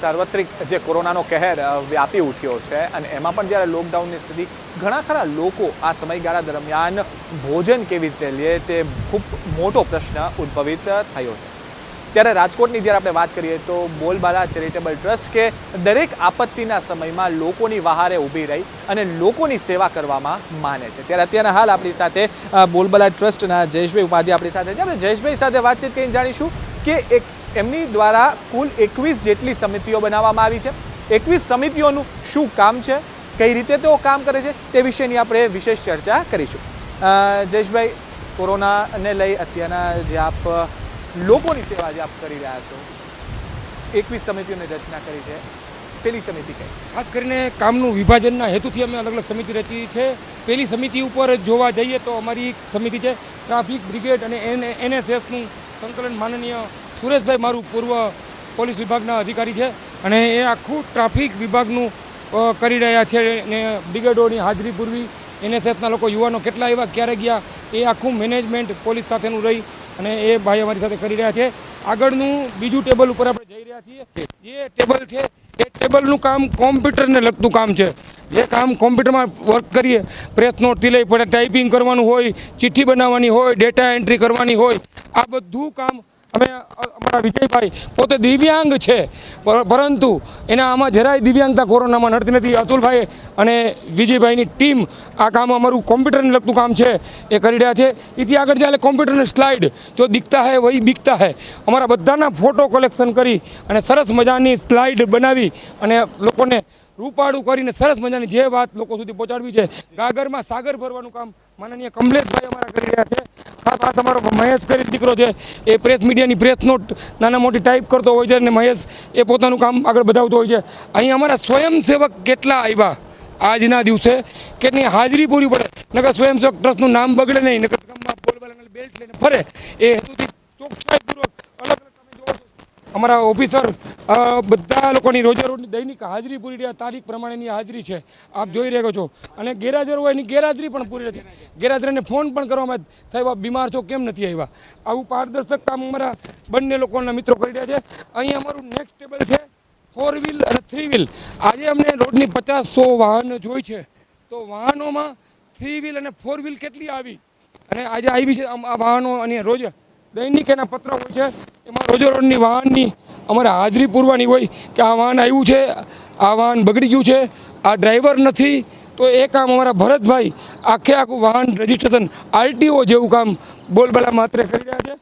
સાર્વત્રિક જે કોરોનાનો કહેર વ્યાપી ઉઠ્યો છે અને એમાં પણ જ્યારે લોકડાઉનની સ્થિતિ ઘણા ખરા લોકો આ સમયગાળા દરમિયાન ભોજન કેવી રીતે લે તે ખૂબ મોટો પ્રશ્ન ઉદ્ભવિત થયો છે. ત્યારે રાજકોટની જ્યારે આપણે વાત કરીએ તો બોલબાલા ચેરિટેબલ ટ્રસ્ટ કે દરેક આપત્તિના સમયમાં લોકોની વહારે ઊભી રહી અને લોકોની સેવા કરવામાં માને છે. ત્યારે અત્યારના હાલ આપણી સાથે બોલબાલા ટ્રસ્ટના જયેશભાઈ ઉપાધ્યાય આપણી સાથે છે. આપણે જયેશભાઈ સાથે વાતચીત કરીને જાણીશું કે એક એમની દ્વારા કુલ એકવીસ જેટલી સમિતિઓ બનાવવામાં આવી છે. એકવીસ સમિતિઓનું શું કામ છે? કઈ રીતે તેઓ કામ કરે છે? તે વિશેની આપણે વિશેષ ચર્ચા કરીશું. જયેશભાઈ, કોરોનાને લઈ અત્યારના જે આપ, લોકોની સેવા જે આપ કરી રહ્યા છો, એકવીસ સમિતિઓની રચના કરી છે. પેલી સમિતિ કઈ? ખાસ કરીને કામનું વિભાજનના હેતુથી અમે અલગ અલગ સમિતિ રચી છે. પેલી સમિતિ ઉપર જોવા જઈએ તો અમારી સમિતિ છે. ટ્રાફિક બ્રિગેડ અને એન, એનએસએસનું સંકલન માનનીય સુરેશભાઈ મારું પૂર્વ પોલીસ વિભાગના અધિકારી છે અને એ આખું ટ્રાફિક વિભાગનું કરી રહ્યા છે ને બ્રિગેડોની હાજરી પૂરવી. એનએસએસના લોકો, યુવાનો કેટલા એવા, ક્યારે ગયા, એ આખું મેનેજમેન્ટ પોલીસ સાથેનું રહી અને એ ભાઈ અમારી સાથે કરી રહ્યા છે. આગળનું બીજું ટેબલ ઉપર આપણે જઈ રહ્યા છીએ. જે ટેબલ છે, એ ટેબલનું કામ કોમ્પ્યુટરને લગતું કામ છે. જે કામ કોમ્પ્યુટરમાં વર્ક કરીએ પ્રેસ નોટથી લઈ પડે ટાઈપિંગ કરવાનું હોય, ચિઠ્ઠી બનાવવાની હોય, ડેટા એન્ટ્રી કરવાની હોય, આ બધું કામ અમે, અમારા વિજયભાઈ પોતે દિવ્યાંગ છે પરંતુ એના આમાં જરાય દિવ્યાંગતા કોરોનામાં નડતી નથી. અતુલભાઈ અને વિજયભાઈની ટીમ આ કામ અમારું કોમ્પ્યુટરને લગતું કામ છે, એ કરી રહ્યા છે. એથી આગળ જ્યારે કોમ્પ્યુટરની સ્લાઇડ જો દીખતા હે, વહી બીકતા હે, અમારા બધાના ફોટો કલેક્શન કરી અને સરસ મજાની સ્લાઇડ બનાવી અને લોકોને રૂપાળું કરીને સરસ મજાની જે વાત લોકો સુધી પહોંચાડવી છે, ગાગરમાં સાગર ભરવાનું કામ માનનીય કમલેશભાઈ અમારા કરી રહ્યા છે. ખાસ આ તમારો મહેશ કરી દીકરો છે. એ પ્રેસ મીડિયાની પ્રેસ નોટ નાના મોટી ટાઈપ કરતો હોય છે અને મહેશ એ પોતાનું કામ આગળ વધાવતો હોય છે. અહીં અમારા સ્વયંસેવક કેટલા આવ્યા આજના દિવસે? કેટલી હાજરી પૂરી પડે? નકર સ્વયંસેવક ટ્રસ્ટનું નામ બગડે નહીં, નકર ગામમાં બોલબાલા બેલ્ટ લઈને ફરે. એ હેતુથી ચોકસાઈપૂર્વક અલગ અલગ તમે જોવો છો અમારા ઓફિસર બધા લોકોની રોજે રોજની દૈનિક હાજરી પૂરી રહ્યા, તારીખ પ્રમાણેની હાજરી છે. આપ જોઈ રહ્યા છો. અને ગેરહાજર હોય એની ગેરહાજરી પણ પૂરી રહે છે ગેરહાજરીને ફોન પણ કરવામાં સાહેબ, આપ બીમાર છો, કેમ નથી આવ્યા? આવું પારદર્શક કામ અમારા બંને લોકોના મિત્રો કરી રહ્યા છે. અહીં અમારું નેક્સ્ટ ટેબલ છે ફોર વ્હીલ અને થ્રી વ્હીલ આજે અમને રોડની પચાસ સો વાહન જોઈ છે. તો વાહનોમાં થ્રી વ્હીલ અને ફોર વ્હીલ કેટલી આવી? અને આજે આવી છે આ વાહનો અને રોજ દૈનિક એના પત્ર હોય છે. એમાં રોજોરોજની વાહનની અમારે હાજરી પૂરવાની હોય કે આ વાહન આવ્યું છે, આ વાહન બગડી ગયું છે, આ ડ્રાઈવર નથી, તો એ કામ અમારા ભરતભાઈ આખે આખું વાહન રજિસ્ટ્રેશન આરટીઓ જેવું કામ બોલબાલા માત્ર કરી રહ્યા છે.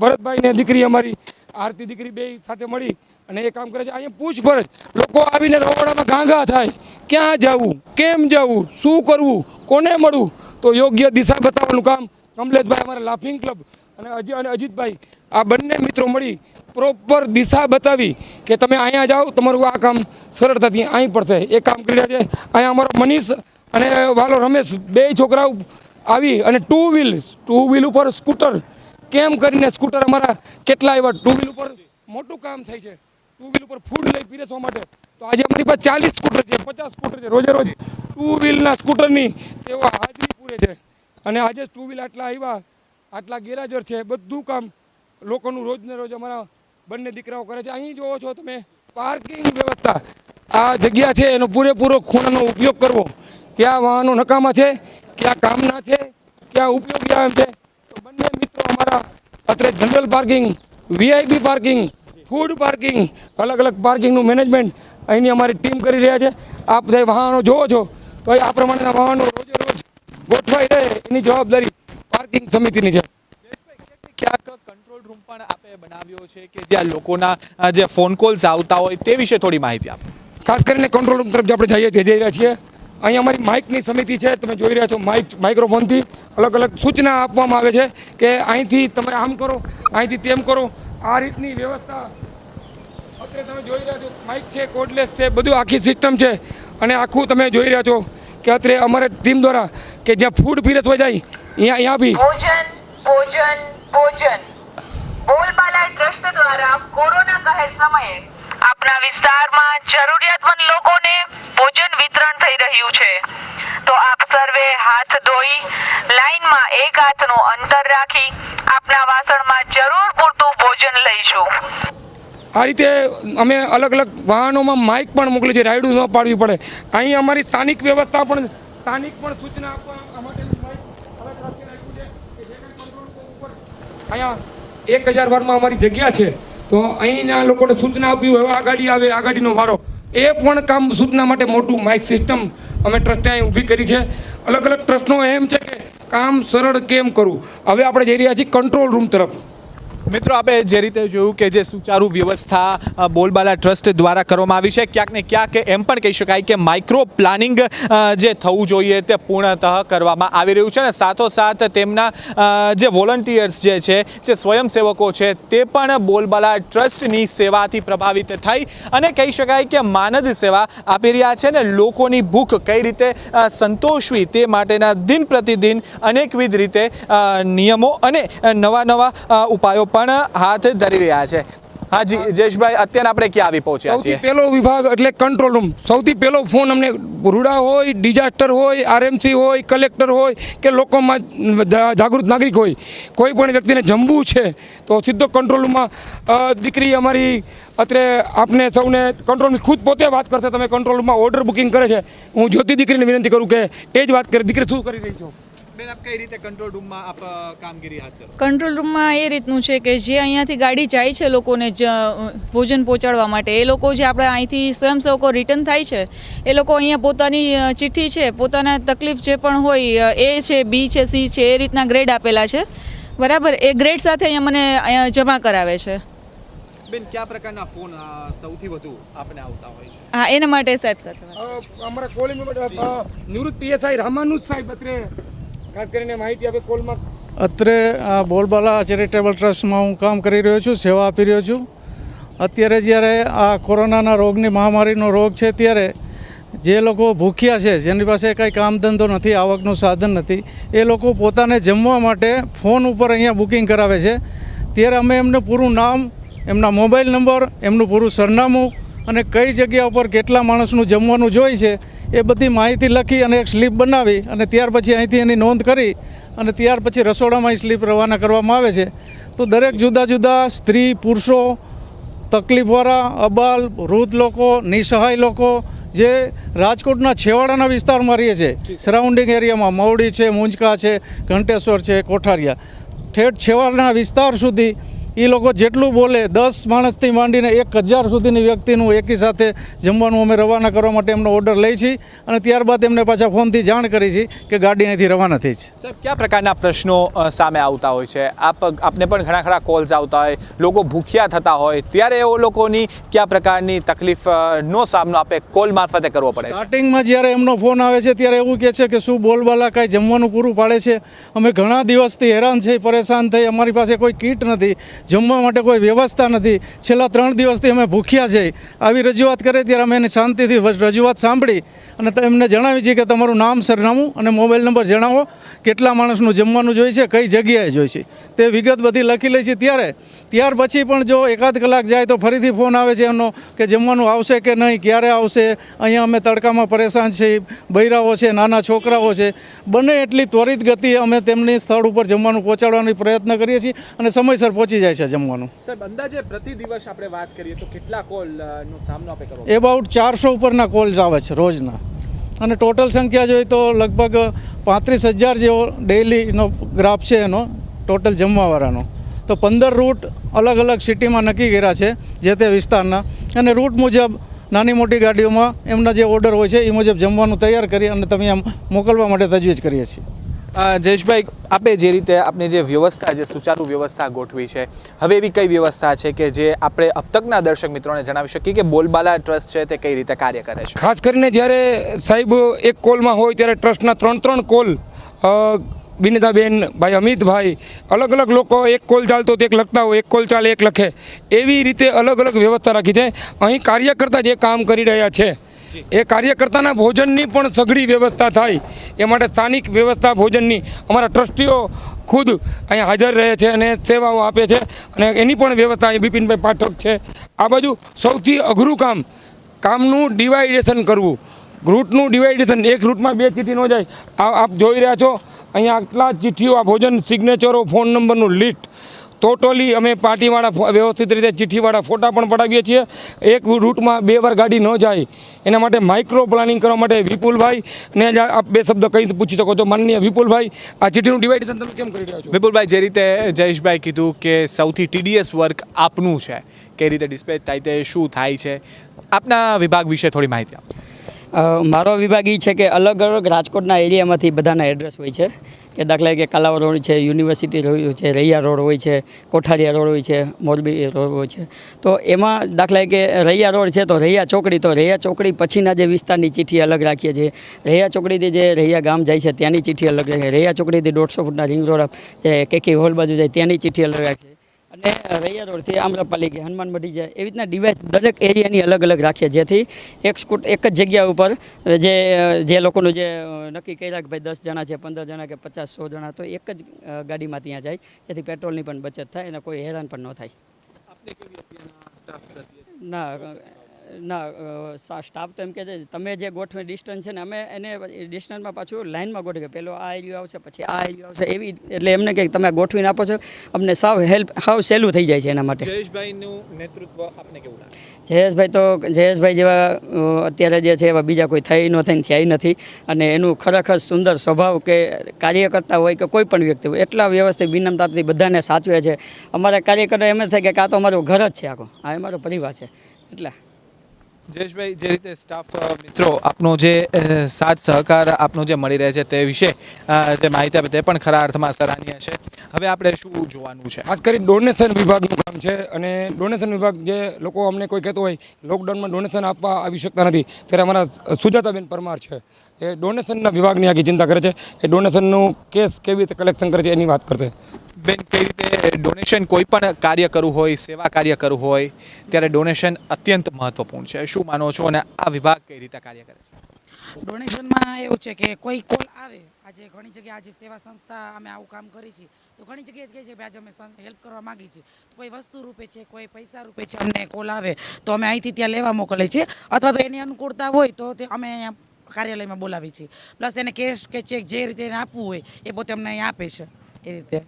ભરતભાઈને દીકરી અમારી, આરતી દીકરી બે સાથે મળી અને એ કામ કરે છે. અહીંયા પૂછપરછ. લોકો આવીને રવાડામાં ગાંગા થાય. ક્યાં જવું? કેમ જવું? શું કરવું? કોને મળવું? તો યોગ્ય દિશા બતાવવાનું કામ કમલેશભાઈ અમારા લાફિંગ ક્લબ અને અજય અને અજીતભાઈ, આ બંને મિત્રો મળી પ્રોપર દિશા બતાવી કે તમે અહીંયા જાઓ તમારું આ કામ સરળતાથી અહીં પડશે એ કામ કરી રહ્યા છે, અહીંયા અમારો મનીષ અને વાલો રમેશ, બે છોકરાઓ આવી અને ટુ વ્હીલ ટુ વ્હીલ ઉપર સ્કૂટર. કેમ કરીને સ્કૂટર અમારા કેટલા એવા ટુ વ્હીલ ઉપર મોટું કામ થાય છે. ટુ વ્હીલ ઉપર ફૂડ લઈ પીરસવા માટે તો આજે અમારી પાસે ચાલીસ સ્કૂટર છે, પચાસ સ્કૂટર છે, રોજે રોજ ટુ વ્હીલના સ્કૂટરની તેઓ હાજરી પૂરે છે. અને આજે ટુ વ્હીલ આટલા આવ્યા આટલા ગેરહાજર છે. બધું કામ લોકોનું રોજને રોજ અમારા બંને દીકરાઓ કરે છે. અહીં જોવો છો તમે પાર્કિંગ વ્યવસ્થા. આ જગ્યા છે, એનો પૂરેપૂરો ખૂણાનો ઉપયોગ કરવો. ક્યાં વાહનો નકામા છે, ક્યાં કામના છે, ક્યાં ઉપયોગી આવે છે. તો બંને મિત્રો અમારા અત્રે general parking VIP parking food parking અલગ અલગ પાર્કિંગનું મેનેજમેન્ટ અહીંની અમારી ટીમ કરી રહ્યા છે. આપ જે વાહનો જોવો છો, તો આ પ્રમાણેના વાહનો રોજે રોજ ગોઠવાઈ રહે એની જવાબદારી પાર્કિંગ સમિતિની છે ક્યાંક કંટ્રોલ રૂમ પણ આપે બનાવ્યો છે કે જ્યાં લોકોના જે ફોન કોલ્સ આવતા હોય તે વિશે થોડી માહિતી આપો. ખાસ કરીને કંટ્રોલ રૂમ તરફ જે આપણે જઈએ જઈ રહ્યા છીએ અહીં અમારી માઇકની સમિતિ છે તમે જોઈ રહ્યા છો માઇક માઇક્રોફોનથી અલગ અલગ સૂચના આપવામાં આવે છે કે અહીંથી તમે આમ કરો અહીંથી તેમ કરો. આ રીતની વ્યવસ્થા અત્યારે તમે જોઈ રહ્યા છો માઇક છે કોડલેસ છે બધું આખી સિસ્ટમ છે. અને આખું તમે જોઈ રહ્યા છો કે અત્યારે અમારે ટીમ દ્વારા કે જ્યાં ફૂડ પીરસવા જાય અહીંયા અહીંયા બી ભોજન ભોજન ભોજન. બોલબાલા ટ્રસ્ટ દ્વારા કોરોના કહેર સમયે આપના વિસ્તારમાં જરૂરિયાતમંદ લોકોને ભોજન વિતરણ થઈ રહ્યું છે. તો આપ સર્વે હાથ ધોઈ લાઈનમાં એક હાથનું અંતર રાખી આપના વાસણમાં જરૂર પૂરતું ભોજન લઈશું. આ રીતે અમે અલગ અલગ વાહનોમાં માઇક પણ મોકલી છે રાયડું ન પાડવી પડે. અહીં અમારી સ્થાનિક વ્યવસ્થા પણ સ્થાનિક પણ સૂચના આપવા આ માટેનું માઇક અલગ રાખી રાખ્યું છે કે જે કંઈ control room ઉપર અહીંયા એક હજાર વારમાં અમારી જગ્યા છે. તો અહીંના લોકોને સૂચના આપી હવે આ ગાડી આવે આ ગાડીનો વારો. એ પણ કામ સૂચના માટે મોટું માઇક સિસ્ટમ અમે ટ્રસ્ટે અહીં ઊભી કરી છે. અલગ અલગ ટ્રસ્ટનો એમ છે કે કામ સરળ કેમ કરવું? હવે આપણે જઈ રહ્યા છીએ કંટ્રોલ રૂમ તરફ. મિત્રો આપણે જે રીતે જોયું કે જે સુચારુ વ્યવસ્થા બોલબાલા ટ્રસ્ટ દ્વારા કરવામાં આવી છે, ક્યાંક ને ક્યાંક એમ પણ કહી શકાય કે માઇક્રો પ્લાનિંગ જે થવું જોઈએ તે પૂર્ણતઃ કરવામાં આવી રહ્યું છે અને સાથોસાથ તેમના જે વોલન્ટિયર્સ જે છે, જે સ્વયંસેવકો છે, તે પણ બોલબાલા ટ્રસ્ટની સેવાથી પ્રભાવિત થઈ અને કહી શકાય કે માનદ સેવા આપી રહ્યા છે ને લોકોની ભૂખ કઈ રીતે સંતોષવી તે માટેના દિન પ્રતિદિન અનેકવિધ રીતે નિયમો અને નવા નવા ઉપાયો પણ હાથ ધરી રહ્યા છે. હાજી જયેશભાઈ અત્યારે આપણે ક્યાં આવી પહોંચ્યા છીએ? પહેલો વિભાગ એટલે કંટ્રોલ રૂમ સૌથી પહેલો ફોન અમને રૂડા હોય ડિઝાસ્ટર હોય આરએમસી હોય કલેક્ટર હોય કે લોકોમાં જાગૃત નાગરિક હોય. કોઈ પણ વ્યક્તિને જમવું છે તો સીધો કંટ્રોલ રૂમમાં દીકરી અમારી અત્રે આપને સૌને કંટ્રોલ ખુદ પોતે વાત કરશે. તમે કંટ્રોલ રૂમમાં ઓર્ડર બુકિંગ કરે છે. હું જ્યોતિ દીકરીને વિનંતી કરું કે એ જ વાત કરે. દીકરી શું કરી રહી છો? બેન આપ કઈ રીતે કંટ્રોલ રૂમમાં આપ કામગીરી હાથ ધરો? કંટ્રોલ રૂમમાં એ રીતનું છે કે જે અહીંયાથી ગાડી જાય છે લોકોને ભોજન પહોંચાડવા માટે એ લોકો જે આપણે અહીંથી સ્વયંસેવકો રિટર્ન થાય છે એ લોકો અહીંયા પોતાની ચિઠ્ઠી છે પોતાના તકલીફ જે પણ હોય એ છે બી છે સી છે એ રીતના ગ્રેડ આપેલા છે. બરાબર? એ ગ્રેડ સાથે અહીંયા મને અહીંયા જમા કરાવે છે. બેન કયા પ્રકારના ફોન સૌથી વધુ આપણે આવતા હોય છે? હા એના માટે સાહેબ સાથે અમારા કોલિંગ નિવૃત્ત પીએસઆઈ રામાનુજ સાહેબ અત્રે ખાસ કરીને માહિતી અત્રે આ બોલબાલા ચેરિટેબલ ટ્રસ્ટમાં હું કામ કરી રહ્યો છું, સેવા આપી રહ્યો છું. અત્યારે જ્યારે આ કોરોનાના રોગની મહામારીનો રોગ છે ત્યારે જે લોકો ભૂખ્યા છે, જેની પાસે કંઈ કામ ધંધો નથી, આવકનું સાધન નથી, એ લોકો પોતાને જમવા માટે ફોન ઉપર અહીંયા બુકિંગ કરાવે છે. ત્યારે અમે એમને પૂરું નામ, એમના મોબાઈલ નંબર, એમનું પૂરું સરનામું અને કઈ જગ્યા ઉપર કેટલા માણસનું જમવાનું જોઈ છે એ બધી માહિતી લખી અને એક સ્લીપ બનાવી અને ત્યાર પછી અહીંથી એની નોંધ કરી અને ત્યાર પછી રસોડામાં એ સ્લીપ રવાના કરવામાં આવે છે. તો દરેક જુદા જુદા સ્ત્રી પુરુષો તકલીફવાળા અબાલ વૃદ્ધ લોકો નિસહાય લોકો જે રાજકોટના છેવાડાના વિસ્તારમાં રહીએ છે. સરાઉન્ડિંગ એરિયામાં મવડી છે મુંજકા છે ઘંટેશ્વર છે કોઠારિયા. ઠેઠ છેવાડાના વિસ્તાર સુધી એ લોકો જેટલું બોલે દસ માણસથી માંડીને એક હજાર સુધીની વ્યક્તિનું એકી સાથે જમવાનું અમે રવાના કરવા માટે એમનો ઓર્ડર લઈ છીએ અને ત્યારબાદ એમને પાછા ફોનથી જાણ કરી છે કે ગાડી અહીંથી રવાના થઈ છે. સાહેબ કયા પ્રકારના પ્રશ્નો સામે આવતા હોય છે? આપ આપને પણ ઘણા ખરા કોલ્સ આવતા હોય લોકો ભૂખ્યા થતા હોય ત્યારે એવો લોકોની કયા પ્રકારની તકલીફ નો સામનો આપે કોલ મારફતે કરવો પડે છે? સ્ટાર્ટિંગમાં જ્યારે એમનો ફોન આવે છે ત્યારે એવું કહે છે કે શું બોલબાલા કાંઈ જમવાનું પૂરું પાડે છે? અમે ઘણા દિવસથી હેરાન થઈ પરેશાન થઈ અમારી પાસે કોઈ કીટ નથી. જમવા માટે કોઈ વ્યવસ્થા નથી. છેલ્લા ત્રણ દિવસથી અમે ભૂખ્યા છે આવી રજૂઆત કરી ત્યારે અમે એને શાંતિથી રજૂઆત સાંભળી અને એમને જણાવી છે કે તમારું નામ સરનામું અને મોબાઈલ નંબર જણાવો. કેટલા માણસનું જમવાનું જોઈએ છે કઈ જગ્યાએ જોઈએ છે તે વિગત બધી લખી લે છે ત્યારે ત્યાર પછી પણ જો એકાદ કલાક જાય તો ફરીથી ફોન આવે છે એમનો કે જમવાનું આવશે કે નહીં ક્યારે આવશે? અહીંયા અમે તડકામાં પરેશાન છીએ બૈરાઓ છે નાના છોકરાઓ છે. બને એટલી ત્વરિત ગતિ અમે તેમની સ્થળ ઉપર જમવાનું પહોંચાડવાનો પ્રયત્ન કરીએ છીએ અને સમયસર પહોંચી જાય છે જમવાનું. સાહેબ અંદાજે પ્રતિ દિવસ આપણે વાત કરીએ તો કેટલા કોલનો સામનો આપણે કરો એબાઉટ ચારસો ઉપરના કોલ્સ આવે છે રોજના. અને ટોટલ સંખ્યા જોઈએ તો લગભગ પાંત્રીસ હજાર જેવો ડેઇલીનો ગ્રાફ છે એનો ટોટલ જમવાવાળાનો. તો પંદર રૂટ અલગ અલગ સિટીમાં નક્કી કર્યા છે જે તે વિસ્તારના. અને રૂટ મુજબ નાની મોટી ગાડીઓમાં એમના જે ઓર્ડર હોય છે એ મુજબ જમવાનું તૈયાર કરી અને તમે એમ મોકલવા માટે તજવીજ કરીએ છીએ. અ, જયેશભાઈ આપે જે રીતે આપની જે વ્યવસ્થા જે સુચારુ વ્યવસ્થા ગોઠવી છે હવે એવી કઈ વ્યવસ્થા છે કે જે આપણે અબતકના દર્શક મિત્રોને જણાવી શકીએ કે બોલબાલા ટ્રસ્ટ છે તે કઈ રીતે કાર્ય કરે છે? ખાસ કરીને જ્યારે સાહેબ એક કોલમાં હોય ત્યારે ટ્રસ્ટના ત્રણ ત્રણ કોલ અ, વિનિતાબેન ભાઈ અમિતભાઈ અલગ અલગ લોકો એક કોલ ચાલતો તો એક લખતા હોય એક કોલ ચાલે એક લખે. એવી રીતે અલગ અલગ વ્યવસ્થા રાખી છે. અહીં કાર્યકર્તા જે કામ કરી રહ્યા છે એ કાર્યકર્તાના ભોજનની પણ સઘળી વ્યવસ્થા થાય. એ માટે સ્થાનિક વ્યવસ્થા ભોજનની અમારા ટ્રસ્ટીઓ ખુદ અહીંયા હાજર રહે છે અને સેવાઓ આપે છે. અને એની પણ વ્યવસ્થા અહીં બિપિનભાઈ પાઠક છે. આ બાજુ સૌથી અઘરું કામ કામનું ડિવાઇડેશન કરવું. રૂટનું ડિવાઇડેશન એક રૂટમાં બે ચીઠી ન જાય. આ આપ જોઈ રહ્યા છો. અહીંયા આટલા ચિઠ્ઠીઓ, આ ભોજન સિગ્નેચરો ફોન નંબરનું લિસ્ટ ટોટલી અમે પાર્ટીવાળા વ્યવસ્થિત રીતે ચિઠ્ઠીવાળા ફોટા પણ પડાવીએ છીએ. એક રૂટમાં બે વાર ગાડી ન જાય. એના માટે માઇક્રો પ્લાનિંગ કરવા માટે વિપુલભાઈ ને જ આપ બે શબ્દ કહી પૂછી શકો છો. માનનીય વિપુલભાઈ, આ ચિઠ્ઠીનું ડિવાઇડેશન તમે કેમ કરી રહ્યા છો? વિપુલભાઈ, જે રીતે જયેશભાઈ કીધું કે સૌથી ટીડીએસ વર્ક આપનું છે કઈ રીતે ડિસ્પેચ થાય તે શું થાય છે, આપના વિભાગ વિશે થોડી માહિતી આપો. મારો વિભાગ એ છે કે અલગ અલગ રાજકોટના એરિયામાંથી બધાના એડ્રેસ હોય છે. કે દાખલા કે કાલાવ રોડ છે યુનિવર્સિટી રોડ છે, રૈયા રોડ હોય છે, કોઠારિયા રોડ હોય છે, મોરબી રોડ હોય છે. તો એમાં દાખલા કે રૈયા રોડ છે તો રૈયા ચોકડી, તો રૈયા ચોકડી પછીના જે વિસ્તારની ચીઠી અલગ રાખીએ છીએ. રૈયા ચોકડીથી જે રૈયા ગામ જાય છે ત્યાંની ચીઠી અલગ રાખીએ રૈયા ચોકડીથી દોઢસો ફૂટના રિંગ રોડ જે કેકી હોલ બાજુ જાય ત્યાંની ચીઠી અલગ રાખીએ અને રૈયા રોડથી આમ્રપાલી કે હનુમાન મઢી જાય એવી રીતના ડિવાઇસ દરેક એરિયાની અલગ અલગ રાખીએ જેથી એક સ્કૂટ એક જ જગ્યા ઉપર જે જે લોકોનું જે નક્કી કર્યા કે ભાઈ દસ જણા છે પંદર જણા કે પચાસ સો જણા તો એક જ ગાડીમાં ત્યાં જાય. જેથી પેટ્રોલની પણ બચત થાય અને કોઈ હેરાન પણ ન થાય. ના ના સ્ટાફ તો એમ કહે છે તમે જે ગોઠવે ડિસ્ટન્સ છે ને અમે એને ડિસ્ટન્સમાં પાછું લાઇનમાં ગોઠવી કે પેલો આ એરિયો આવશે પછી આ એરિયો આવશે. એવી એટલે એમને કે તમે ગોઠવીને આપો છો. અમને સાવ હેલ્પ સાવ સહેલું થઈ જાય છે એના માટે. જયેશભાઈનું નેતૃત્વ આપને કેવું લાગે? જયેશભાઈ તો જયેશભાઈ જેવા અત્યારે જે છે એવા બીજા કોઈ થઈ ન થઈને થયા નથી. અને એનું ખરેખર સુંદર સ્વભાવ કે કાર્યકર્તા હોય કે કોઈ પણ વ્યક્તિ હોય એટલા વ્યવસ્થિત વિનમ્રતાથી બધાને સાચવે છે. અમારા કાર્યકર્તા એમ જ થાય કે કાં તો અમારું ઘર જ છે આખો. આ અમારો પરિવાર છે. એટલે. જયેશભાઈ, જે રીતે સ્ટાફ મિત્રો આપનો જે સાથ સહકાર આપનો જે મળી રહે છે તે વિશે જે માહિતી આપે તે પણ ખરા અર્થમાં સરાહનીય છે. હવે આપણે શું જોવાનું છે? ખાસ કરી ડોનેશન વિભાગનું કામ છે અને ડોનેશન વિભાગ જે લોકો અમને કોઈ કહેતો હોય લોકડાઉનમાં ડોનેશન આપવા આવી શકતા નથી, ત્યારે અમારા સુજાતાબેન પરમાર છે. એ ડોનેશનના વિભાગની આખી ચિંતા કરે છે. એ ડોનેશનનું કેસ કેવી રીતે કલેક્શન કરે છે એની વાત કરશે. બેન, કઈ રીતે ડોનેશન કોઈ પણ કાર્ય કરવું હોય, સેવા કાર્ય કરવું હોય, ત્યારે ડોનેશન અત્યંત મહત્વપૂર્ણ છે. શું માનો છો અને આ વિભાગ કઈ રીતે કાર્ય કરે છે? ડોનેશનમાં એવું છે કે કોઈ કોલ આવે, આજે ઘણી જગ્યાએ આજે સેવા સંસ્થા અમે આવું કામ કરી છીએ, તો ઘણી જગ્યાએ કહે છે કે આજે અમે હેલ્પ કરવા માગીએ છીએ. કોઈ વસ્તુ રૂપે છે, કોઈ પૈસા રૂપે છે, અમને કોલ આવે, તો અમે અહીંથી ત્યાં લેવા મોકલીએ છીએ, અથવા તો એની અનુકૂળતા હોય તો તે અમે અહીંયા કાર્યાલયમાં બોલાવીએ છીએ. પ્લસ એને કેશ કે ચેક જે રીતે એને આપવું હોય, એ પોતે અમને અહીંયા આપે છે, એ રીતે.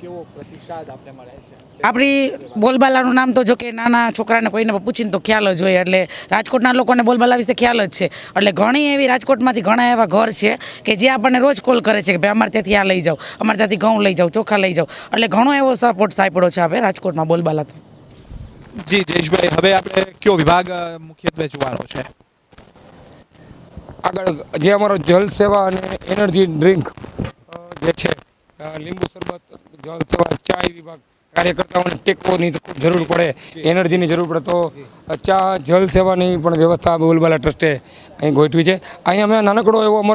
કેવો પ્રતિસાદ આપને મળે છે? આપણી બોલબાલાનું નામ તો જો કે નાના છોકરાને કોઈને પૂછીને તો ખ્યાલ જ હોય એટલે રાજકોટના લોકોને બોલબાલા વિશે ખ્યાલ જ છે. એટલે ઘણી એવી રાજકોટમાંથી ઘણા એવા ઘર છે કે જે આપણને રોજ કોલ કરે છે કે ભાઈ અમારે ત્યાંથી આ લઈ જાઓ અમારે ત્યાંથી ઘઉં લઈ જાઓ ચોખા લઈ જાઓ. એટલે ઘણો એવો સપોર્ટ સાંપડો છે આપણે રાજકોટમાં બોલબાલા તો. જી જયેશભાઈ હવે આપણે કયો વિભાગ મુખ્યત્વે જોવાનો છે? આગળ જે અમારો જલ સેવા અને એનર્જી ડ્રિંક જે છે લીંબુ શરબત જલ સેવા ચાય વિભાગ કાર્યકર્તાઓને ટેકોની ખૂબ જરૂર પડે એનર્જીની જરૂર પડે. તો ચા જલ સેવાની પણ વ્યવસ્થા બોલબાલા ટ્રસ્ટે અહીં ગોઠવી છે. અહીં અમે નાનકડો એવો અમારો